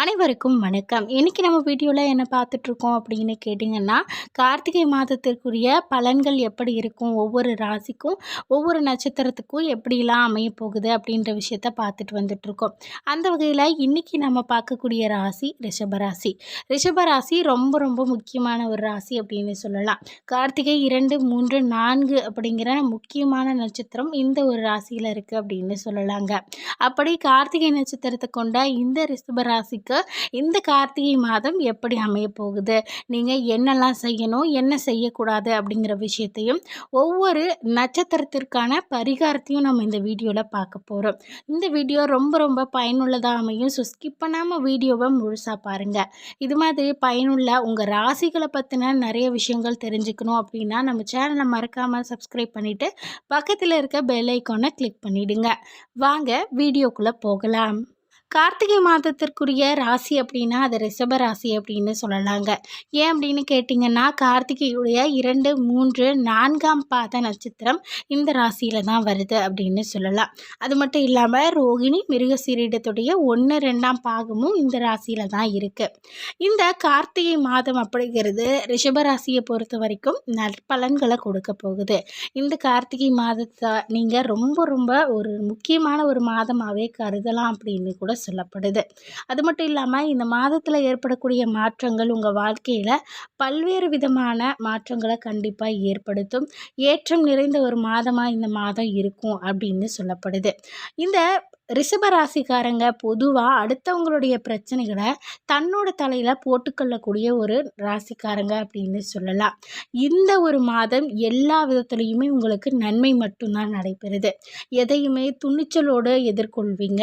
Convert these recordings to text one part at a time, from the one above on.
அனைவருக்கும் வணக்கம். இன்றைக்கி நம்ம வீடியோவில் என்ன பார்த்துட்ருக்கோம் அப்படின்னு கேட்டிங்கன்னா கார்த்திகை மாதத்திற்குரிய பலன்கள் எப்படி இருக்கும்? ஒவ்வொரு ராசிக்கும் ஒவ்வொரு நட்சத்திரத்துக்கும் எப்படிலாம் அமைய போகுது அப்படின்ற விஷயத்த பார்த்துட்டு வந்துட்ருக்கோம். அந்த வகையில் இன்றைக்கி நம்ம பார்க்கக்கூடிய ராசி ரிஷபராசி. ரிஷபராசி ரொம்ப ரொம்ப முக்கியமான ஒரு ராசி அப்படின்னு சொல்லலாம். கார்த்திகை இரண்டு மூன்று நான்கு அப்படிங்கிற முக்கியமான நட்சத்திரம் இந்த ஒரு ராசியில் இருக்குது அப்படின்னு சொல்லலாங்க. அப்படி கார்த்திகை நட்சத்திரத்தை கொண்ட இந்த ரிஷபராசிக்கு இந்த கார்த்திகை மாதம் எப்படி அமைய போகுது நீங்கள் என்னெல்லாம் செய்யணும்? என்ன செய்யக்கூடாது? அப்படிங்கிற விஷயத்தையும் ஒவ்வொரு நட்சத்திரத்திற்கான பரிகாரத்தையும் நம்ம இந்த வீடியோவில் பார்க்க போகிறோம் இந்த வீடியோ ரொம்ப ரொம்ப பயனுள்ளதாக அமையும். ஸோ ஸ்கிப் பண்ணாமல் வீடியோவை முழுசாக பாருங்கள் இது மாதிரி பயனுள்ள உங்கள் ராசிகளை பற்றின நிறைய விஷயங்கள் தெரிஞ்சுக்கணும் அப்படின்னா நம்ம சேனலை மறக்காமல் சப்ஸ்கிரைப் பண்ணிவிட்டு பக்கத்தில் இருக்க பெல் ஐக்கானை கிளிக் பண்ணிவிடுங்க வாங்க வீடியோக்குள்ளே போகலாம். கார்த்திகை மாதத்திற்குரிய ராசி அப்படின்னா அது ரிஷப ராசி அப்படின்னு சொல்லலாங்க. ஏன் அப்படின்னு கேட்டிங்கன்னா கார்த்திகையுடைய இரண்டு மூன்று நான்காம் பாத நட்சத்திரம் இந்த ராசியில் தான் வருது அப்படின்னு சொல்லலாம். அது மட்டும் இல்லாமல் ரோகிணி மிருகசீரிடத்துடைய ஒன்று ரெண்டாம் பாகமும் இந்த ராசியில் தான் இருக்குது இந்த கார்த்திகை மாதம் அப்படிங்கிறது ரிஷப ராசியை பொறுத்த வரைக்கும் நற்பலன்களை கொடுக்க போகுது. இந்த கார்த்திகை மாதத்தை நீங்கள் ரொம்ப ரொம்ப ஒரு முக்கியமான ஒரு மாதமாகவே கருதலாம் அப்படின்னு கூட சொல்லப்படுது. அது மட்டும் இல்லாமல் இந்த மாதத்தில் ஏற்படக்கூடிய மாற்றங்கள் உங்கள் வாழ்க்கையில் பல்வேறு விதமான மாற்றங்களை கண்டிப்பாக ஏற்படுத்தும். ஏற்றம் நிறைந்த ஒரு மாதமாக இந்த மாதம் இருக்கும் அப்படின்னு சொல்லப்படுது. இந்த ரிஷபராசிக்காரங்க பொதுவாக அடுத்தவங்களுடைய பிரச்சனைகளை தன்னோட தலையில் போட்டுக்கொள்ளக்கூடிய ஒரு ராசிக்காரங்க அப்படின்னு சொல்லலாம். இந்த ஒரு மாதம் எல்லா விதத்துலேயுமே உங்களுக்கு நன்மை மட்டும்தான் நடைபெறுது. எதையுமே துணிச்சலோடு எதிர்கொள்வீங்க.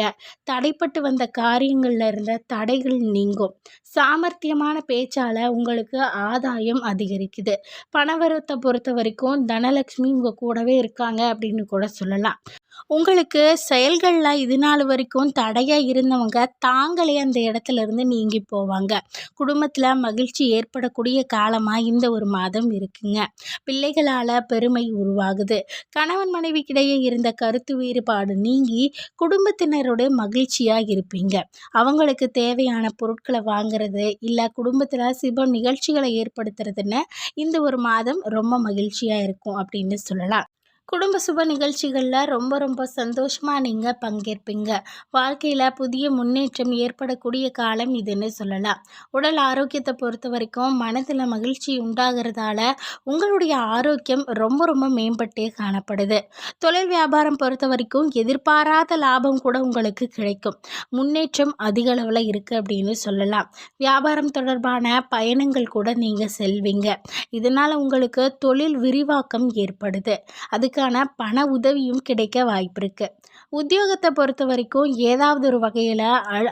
தடைப்பட்டு வந்த காரியங்களில் இருந்த தடைகள் நீங்கும். சாமர்த்தியமான பேச்சால் உங்களுக்கு ஆதாயம் அதிகரிக்குது. பணவரத்தை பொறுத்த வரைக்கும் தனலக்ஷ்மி உங்கள் கூடவே இருக்காங்க அப்படின்னு கூட சொல்லலாம். உங்களுக்கு செயல்களில் இது நாள் வரைக்கும் தடையாக இருந்தவங்க தாங்களே அந்த இடத்துல இருந்து நீங்கி போவாங்க. குடும்பத்தில் மகிழ்ச்சி ஏற்படக்கூடிய காலமாக இந்த ஒரு மாதம் இருக்குங்க. பிள்ளைகளால் பெருமை உருவாகுது. கணவன் மனைவிக்கிடையே இருந்த கருத்து வேறுபாடு நீங்கி குடும்பத்தினரோட மகிழ்ச்சியாக இருப்பீங்க. அவங்களுக்கு தேவையான பொருட்களை வாங்குறது இல்லை குடும்பத்தில் சிப நிகழ்ச்சிகளை ஏற்படுத்துறதுன்னு இந்த ஒரு மாதம் ரொம்ப மகிழ்ச்சியாக இருக்கும் அப்படின்னு சொல்லலாம். குடும்ப சுப நிகழ்ச்சிகளில் ரொம்ப ரொம்ப சந்தோஷமாக நீங்கள் பங்கேற்பீங்க. வாழ்க்கையில் புதிய முன்னேற்றம் ஏற்படக்கூடிய காலம் இதுன்னு சொல்லலாம். உடல் ஆரோக்கியத்தை பொறுத்த வரைக்கும் மனதில் மகிழ்ச்சி உண்டாகிறதால உங்களுடைய ஆரோக்கியம் ரொம்ப ரொம்ப மேம்பட்டே காணப்படுது. தொழில் வியாபாரம் பொறுத்த வரைக்கும் எதிர்பாராத லாபம் கூட உங்களுக்கு கிடைக்கும். முன்னேற்றம் அதிக அளவில் இருக்குது அப்படின்னு சொல்லலாம். வியாபாரம் தொடர்பான பயணங்கள் கூட நீங்கள் செல்வீங்க. இதனால் உங்களுக்கு தொழில் விரிவாக்கம் ஏற்படுது. அதுக்கு அதுக்கான பண உதவியும் கிடைக்க வாய்ப்பு இருக்குது உத்தியோகத்தை பொறுத்த வரைக்கும் ஏதாவது ஒரு வகையில்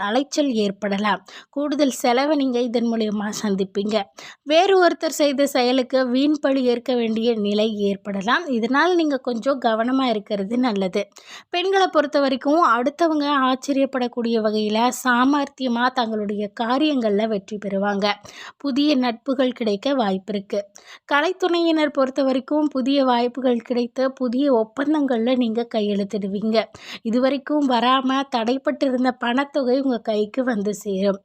அலைச்சல் ஏற்படலாம். கூடுதல் செலவை நீங்கள் இதன் மூலயமா சந்திப்பீங்க. வேறு ஒருத்தர் செய்த செயலுக்கு வீண் பழி ஏற்க வேண்டிய நிலை ஏற்படலாம். இதனால் நீங்கள் கொஞ்சம் கவனமாக இருக்கிறது நல்லது. பெண்களை பொறுத்த வரைக்கும் அடுத்தவங்க ஆச்சரியப்படக்கூடிய வகையில் சாமர்த்தியமாக தங்களுடைய காரியங்களில் வெற்றி பெறுவாங்க. புதிய நட்புகள் கிடைக்க வாய்ப்பு இருக்குது கலைத்துணையினர் பொறுத்த வரைக்கும் புதிய வாய்ப்புகள் கிடைத்து புதிய ஒப்பந்தங்களில் நீங்கள் கையெழுத்திடுவீங்க. இதுவரைக்கும் வராமல் தடைப்பட்டிருந்த பணத்தொகை உங்கள் கைக்கு வந்து சேரும்.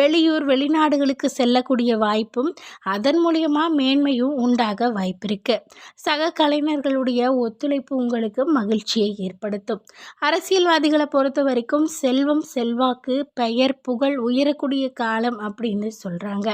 வெளியூர் வெளிநாடுகளுக்கு செல்லக்கூடிய வாய்ப்பும் அதன் மூலியமாக மேன்மையும் உண்டாக வாய்ப்பிருக்கு. சக கலைஞர்களுடைய ஒத்துழைப்பு உங்களுக்கு மகிழ்ச்சியை ஏற்படுத்தும். அரசியல்வாதிகளை பொறுத்த வரைக்கும் செல்வம் செல்வாக்கு பெயர் புகழ் உயரக்கூடிய காலம் அப்படின்னு சொல்கிறாங்க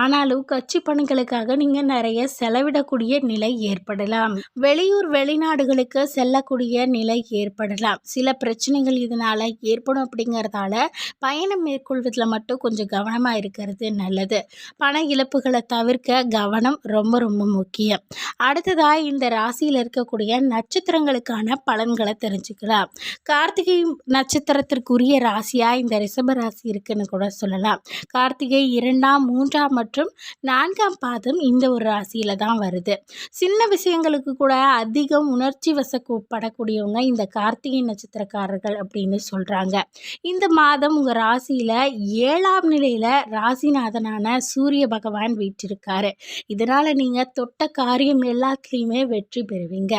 ஆனாலும் கட்சி பணிகளுக்காக நீங்கள் நிறைய செலவிடக்கூடிய நிலை ஏற்படலாம். வெளியூர் வெளிநாடுகளுக்கு செல்லக்கூடிய நிலை ஏற்படலாம். சில பிரச்சனைகள் இதனால் ஏற்படும் அப்படிங்கிறதால பயணம் மேற்கொள்வதில் மட்டும் கொஞ்சம் கவனமாக இருக்கிறது நல்லது. பண இழப்புகளை தவிர்க்க கவனம் ரொம்ப ரொம்ப முக்கியம். அடுத்ததாக இந்த ராசியில் இருக்கக்கூடிய நட்சத்திரங்களுக்கான பலன்களை தெரிஞ்சுக்கலாம். கார்த்திகை நட்சத்திரத்திற்குரிய ராசியாக இந்த ரிஷப ராசி இருக்குன்னு கூட சொல்லலாம். கார்த்திகை இரண்டாம் மூன்றாம் மற்றும் நான்காம் பாதம் இந்த ஒரு ராசியில் தான் வருது. சின்ன விஷயங்களுக்கு கூட அதிக அதிகம் உணர்ச்சி வசப்படக்கூடியவங்க இந்த கார்த்திகை நட்சத்திரக்காரர்கள் அப்படின்னு சொல்கிறாங்க இந்த மாதம் உங்கள் ராசியில் ஏழாம் நிலையில் ராசிநாதனான சூரிய பகவான் வீற்றிருக்காரு. இதனால் நீங்கள் தொட்ட காரியம் எல்லாத்துலேயுமே வெற்றி பெறுவீங்க.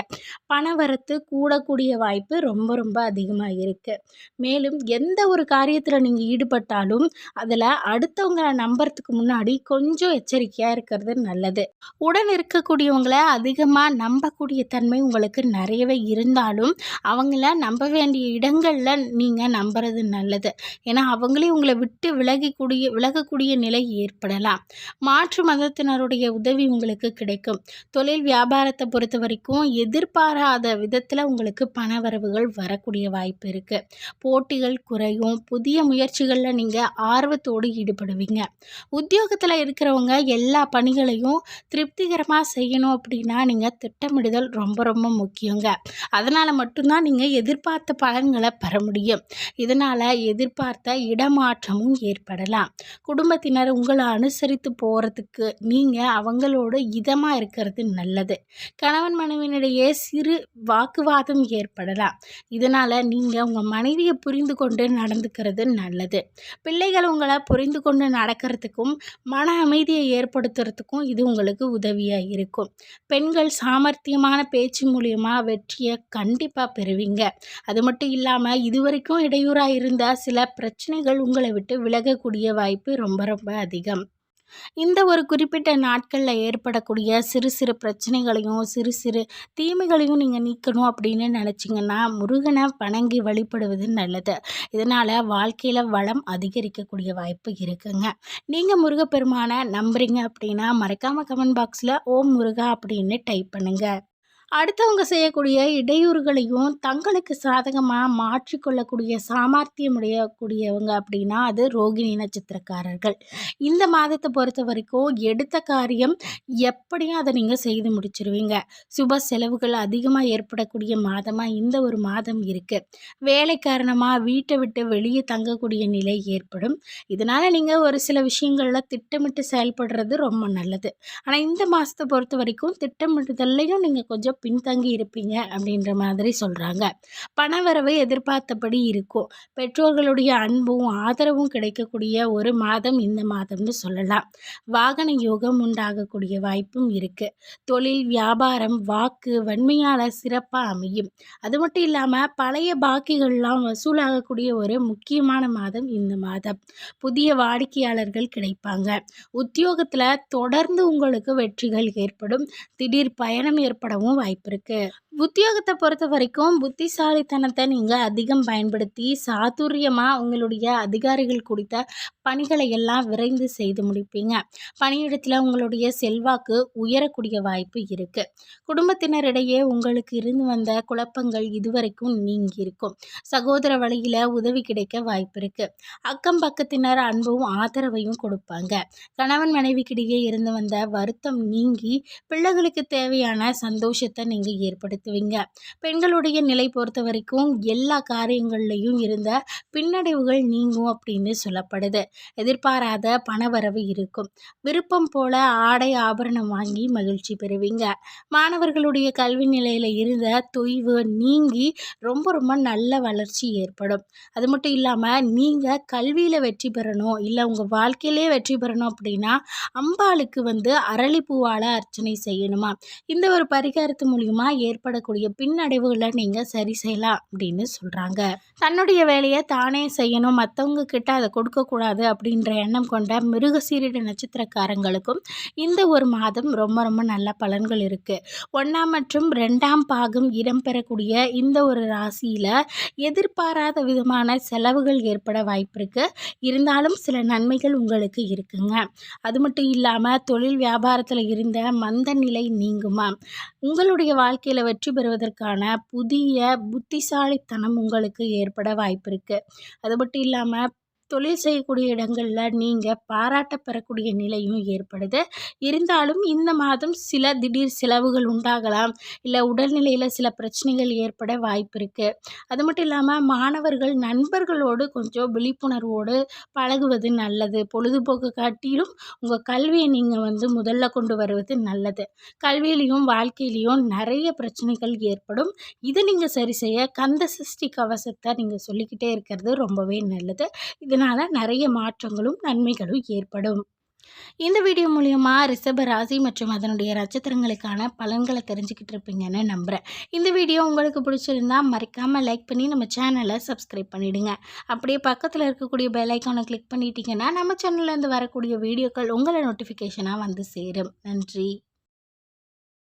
பணவரத்து கூடக்கூடிய வாய்ப்பு ரொம்ப ரொம்ப அதிகமாக இருக்குது மேலும் எந்த ஒரு காரியத்தில் நீங்கள் ஈடுபட்டாலும் அதில் அடுத்தவங்களை நம்புறதுக்கு முன்னாடி கொஞ்சம் எச்சரிக்கையாக இருக்கிறது நல்லது. உடன் இருக்கக்கூடியவங்களை அதிகமாக நம்பக்கூடிய தன்மை உங்களுக்கு நிறையவே இருந்தாலும் அவங்கள நம்ப வேண்டிய இடங்களில் நீங்கள் நம்புறது நல்லது. ஏன்னா அவங்களே உங்களை விட்டு விலகக்கூடிய விலகக்கூடிய நிலை ஏற்படலாம். மாற்று மதத்தினருடைய உதவி உங்களுக்கு கிடைக்கும். தொழில் வியாபாரத்தை பொறுத்த வரைக்கும் எதிர்பாராத விதத்தில் உங்களுக்கு பண வரவுகள் வரக்கூடிய வாய்ப்பு இருக்குது போட்டிகள் குறையும். புதிய முயற்சிகளில் நீங்கள் ஆர்வத்தோடு ஈடுபடுவீங்க. உத்தியோகத்தில் இருக்கிறவங்க எல்லா பணிகளையும் திருப்திகரமாக செய்யணும் அப்படின்னா நீங்கள் திட்டமிடுதல் ரொம்ப ரொம்ப ரொம்ப முக்கியங்க. அதனால் மட்டும்தான் நீங்கள் எதிர்பார்த்த பலன்களை பெற முடியும். இதனால் எதிர்பார்த்த இடமாற்றமும் ஏற்படலாம். குடும்பத்தினர் உங்களை அனுசரித்து போகிறதுக்கு நீங்கள் அவங்களோட இதமாக இருக்கிறது நல்லது. கணவன் மனைவியினிடையே சிறு வாக்குவாதம் ஏற்படலாம். இதனால் நீங்கள் உங்கள் மனைவியை புரிந்து கொண்டு நடந்துக்கிறது நல்லது. பிள்ளைகள் உங்களை புரிந்து கொண்டு நடக்கிறதுக்கும் மன அமைதியை ஏற்படுத்துறதுக்கும் இது உங்களுக்கு உதவியாக இருக்கும். பெண்கள் சாமர்த்தியமான பேச்சு மூலியமாக வெற்றியை கண்டிப்பாக பெறுவீங்க. அது மட்டும் இல்லாமல் இதுவரைக்கும் இடையூறாக இருந்த சில பிரச்சனைகள் உங்களை விட்டு விலகக்கூடிய வாய்ப்பு ரொம்ப ரொம்ப அதிகம். இந்த ஒரு குறிப்பிட்ட நாட்களில் ஏற்படக்கூடிய சிறு சிறு பிரச்சனைகளையும் சிறு சிறு தீமைகளையும் நீங்கள் நீக்கணும் அப்படின்னு நினச்சிங்கன்னா முருகனை வணங்கி வழிபடுவது நல்லது. இதனால் வாழ்க்கையில் வளம் அதிகரிக்கக்கூடிய வாய்ப்பு இருக்குங்க. நீங்கள் முருகப்பெருமானை நம்புறீங்க அப்படின்னா மறக்காமல் கமெண்ட் பாக்ஸில் ஓம் முருகா அப்படின்னு டைப் பண்ணுங்கள் அடுத்தவங்க செய்யக்கூடிய இடையூறுகளையும் தங்களுக்கு சாதகமாக மாற்றிக்கொள்ளக்கூடிய சாமர்த்தியம் உடையக்கூடியவங்க அப்படின்னா அது ரோகிணி நட்சத்திரக்காரர்கள். இந்த மாதத்தை பொறுத்த வரைக்கும் எடுத்த காரியம் எப்படியும் அதை நீங்கள் செய்து முடிச்சிருவீங்க. சுப செலவுகள் அதிகமாக ஏற்படக்கூடிய மாதமாக இந்த ஒரு மாதம் இருக்குது வேலை காரணமாக வீட்டை விட்டு வெளியே தங்கக்கூடிய நிலை ஏற்படும். இதனால் நீங்கள் ஒரு சில விஷயங்களில் திட்டமிட்டு செயல்படுறது ரொம்ப நல்லது. ஆனால் இந்த மாதத்தை பொறுத்த வரைக்கும் திட்டமிடுதல்லையும் நீங்கள் கொஞ்சம் பின்தங்கி இருப்பீங்க அப்படின்ற மாதிரி சொல்கிறாங்க பணவரவு எதிர்பார்த்தபடி இருக்கும். பெற்றோர்களுடைய அன்பும் ஆதரவும் கிடைக்கக்கூடிய ஒரு மாதம் இந்த மாதம்னு சொல்லலாம். வாகன யோகம் உண்டாகக்கூடிய வாய்ப்பும் இருக்குது தொழில் வியாபாரம் வாக்கு வன்மையால் சிறப்பாக அமையும். அது மட்டும் இல்லாமல் பழைய பாக்கிகள்லாம் வசூலாகக்கூடிய ஒரு முக்கியமான மாதம் இந்த மாதம். புதிய வாடிக்கையாளர்கள் கிடைப்பாங்க. உத்தியோகத்தில் தொடர்ந்து உங்களுக்கு வெற்றிகள் ஏற்படும். திடீர் பயணம் ஏற்படவும் வாய்ப்பு இருக்குது உத்தியோகத்தை பொறுத்த வரைக்கும் புத்திசாலித்தனத்தை நீங்கள் அதிகம் பயன்படுத்தி சாதுரியமாக உங்களுடைய அதிகாரிகள் கொடுத்த பணிகளை எல்லாம் விரைந்து செய்து முடிப்பீங்க. பணியிடத்தில் உங்களுடைய செல்வாக்கு உயரக்கூடிய வாய்ப்பு இருக்குது குடும்பத்தினரிடையே உங்களுக்கு இருந்து வந்த குழப்பங்கள் இதுவரைக்கும் நீங்கி இருக்கும். சகோதர வழியில் உதவி கிடைக்க வாய்ப்பு இருக்குது அக்கம் பக்கத்தினர் அன்பும் ஆதரவையும் கொடுப்பாங்க. கணவன் மனைவிக்கிடையே இருந்து வந்த வருத்தம் நீங்கி பிள்ளைகளுக்கு தேவையான சந்தோஷத்தை நீங்கள் ஏற்படுத்துவீங்க பெண்களுடைய நிலை பொறுத்த வரைக்கும் எல்லா காரியங்கள்லையும் இருந்த பின்னடைவுகள் நீங்கும் அப்படின்னு சொல்லப்படுது. எதிர்பாராத பணவரவு இருக்கும். விருப்பம் போல ஆடை ஆபரணம் வாங்கி மகிழ்ச்சி பெறுவீங்க. மாணவர்களுடைய கல்வி நிலையில் இருந்த தொய்வு நீங்கி ரொம்ப ரொம்ப நல்ல வளர்ச்சி ஏற்படும். அது மட்டும் இல்லாமல் நீங்கள் கல்வியில் வெற்றி பெறணும் இல்லை உங்கள் வாழ்க்கையிலே வெற்றி பெறணும் அப்படின்னா அம்பாளுக்கு வந்து அரளிப்பூவால் அர்ச்சனை செய்யணுமா? இந்த ஒரு பரிகாரத்து மூலிமா ஏற்படக்கூடிய பின்னடைவுகளை நீங்கள் சரி செய்யலாம் அப்படின்னு சொல்கிறாங்க தன்னுடைய வேலையை தானே செய்யணும். மற்றவங்க கிட்ட அதை கொடுக்கக்கூடாது அப்படின்ற எண்ணம் கொண்ட மிருகசீரிட நட்சத்திரக்காரங்களுக்கும் இந்த ஒரு மாதம் ரொம்ப ரொம்ப நல்ல பலன்கள் இருக்குது ஒன்றாம் மற்றும் ரெண்டாம் பாகம் இடம்பெறக்கூடிய இந்த ஒரு ராசியில் எதிர்பாராத விதமான செலவுகள் ஏற்பட வாய்ப்பு இருக்குது இருந்தாலும் சில நன்மைகள் உங்களுக்கு இருக்குங்க. அது மட்டும் இல்லாமல் தொழில் வியாபாரத்தில் இருந்த மந்த நிலை நீங்குமா? உங்களுடைய வாழ்க்கையில் வெற்றி வெற்றி பெறுவதற்கான புதிய புத்திசாலித்தனம் உங்களுக்கு ஏற்பட வாய்ப்பு இருக்குது அது மட்டும் இல்லாமல் தொழில் செய்யக்கூடிய இடங்களில் நீங்கள் பாராட்ட பெறக்கூடிய நிலையும் ஏற்படுது. இருந்தாலும் இந்த மாதம் சில திடீர் செலவுகள் உண்டாகலாம். இல்லை உடல்நிலையில் சில பிரச்சனைகள் ஏற்பட வாய்ப்பு இருக்குது அது மட்டும் இல்லாமல் மாணவர்கள் நண்பர்களோடு கொஞ்சம் விழிப்புணர்வோடு பழகுவது நல்லது. பொழுதுபோக்கு காட்டிலும் உங்கள் கல்வியை நீங்கள் வந்து முதல்ல கொண்டு வருவது நல்லது. கல்வியிலையும் வாழ்க்கையிலையும் நிறைய பிரச்சனைகள் ஏற்படும். இதை நீங்கள் சரி செய்ய கந்த சஷ்டி கவசத்தை நீங்கள் சொல்லிக்கிட்டே இருக்கிறது ரொம்பவே நல்லது. அதனால் நிறைய மாற்றங்களும் நன்மைகளும் ஏற்படும். இந்த வீடியோ மூலியமாக ரிஷப ராசி மற்றும் அதனுடைய நட்சத்திரங்களுக்கான பலன்களை தெரிஞ்சுக்கிட்டு இருப்பீங்கன்னு நம்புகிறேன் இந்த வீடியோ உங்களுக்கு பிடிச்சிருந்தா மறக்காமல் லைக் பண்ணி நம்ம சேனலை சப்ஸ்கிரைப் பண்ணிவிடுங்க அப்படியே பக்கத்தில் இருக்கக்கூடிய பெல் ஐக்கானை கிளிக் பண்ணிட்டீங்கன்னா நம்ம சேனல்லேருந்து வரக்கூடிய வீடியோக்கள் உங்களை நோட்டிஃபிகேஷனாக வந்து சேரும். நன்றி.